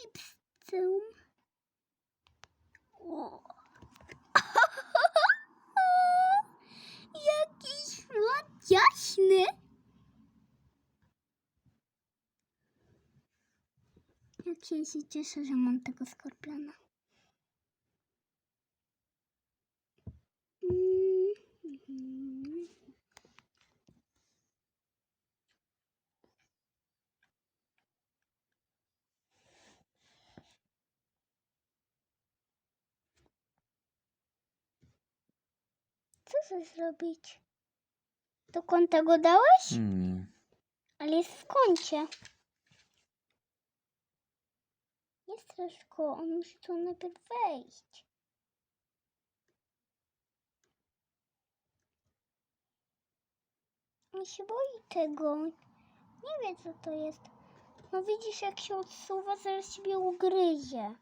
chipsem. O. Jakiś łaciaśny. Jak się się cieszę, że mam tego skorpiona. Co chcesz zrobić? Do kąta go dałeś? Nie. Ale jest w kącie. Nie strasz go, on musi tu najpierw wejść. On się boi tego. Nie wie co to jest. No widzisz jak się odsuwa, zaraz ciebie ugryzie.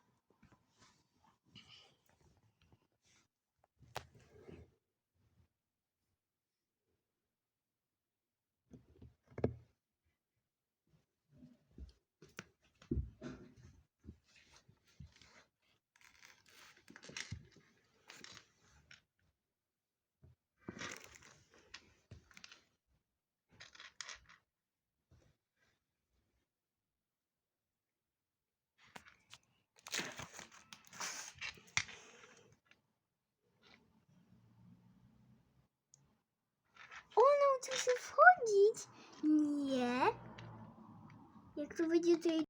On nauczył się wchodzić. Nie. Jak to będzie tutaj